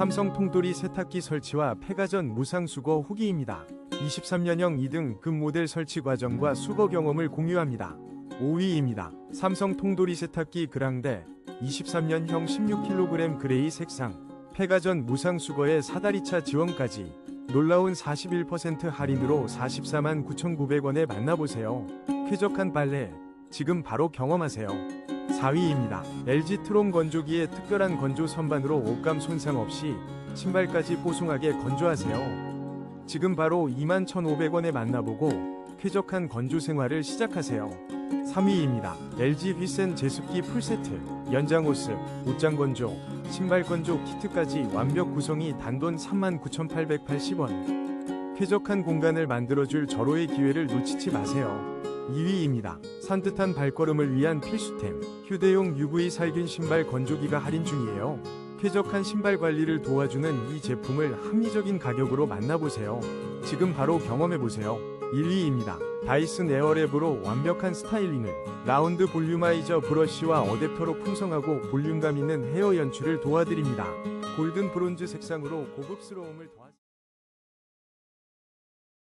삼성 통돌이 세탁기 설치와 폐가전 무상수거 후기입니다. 23년형 2등 급 모델 설치 과정과 수거 경험을 공유합니다. 5위입니다. 삼성 통돌이 세탁기 그랑데 23년형 16kg 그레이 색상 폐가전 무상수거에 사다리차 지원까지 놀라운 41% 할인으로 44만 9,900원에 만나보세요. 쾌적한 빨래 지금 바로 경험하세요. 4위입니다. LG 트론 건조기의 특별한 건조 선반으로 옷감 손상 없이 신발까지 뽀송하게 건조하세요. 지금 바로 21,500원에 만나보고 쾌적한 건조 생활을 시작하세요. 3위입니다. LG 휘센 제습기 풀세트, 연장 호스, 옷장 건조, 신발 건조 키트까지 완벽 구성이 단돈 39,880원. 쾌적한 공간을 만들어줄 절호의 기회를 놓치지 마세요. 2위입니다. 산뜻한 발걸음을 위한 필수템, 휴대용 UV 살균 신발 건조기가 할인 중이에요. 쾌적한 신발 관리를 도와주는 이 제품을 합리적인 가격으로 만나보세요. 지금 바로 경험해보세요. 1위입니다. 다이슨 에어랩으로 완벽한 스타일링을 라운드 볼륨아이저 브러쉬와 어댑터로 풍성하고 볼륨감 있는 헤어 연출을 도와드립니다. 골든 브론즈 색상으로 고급스러움을 더한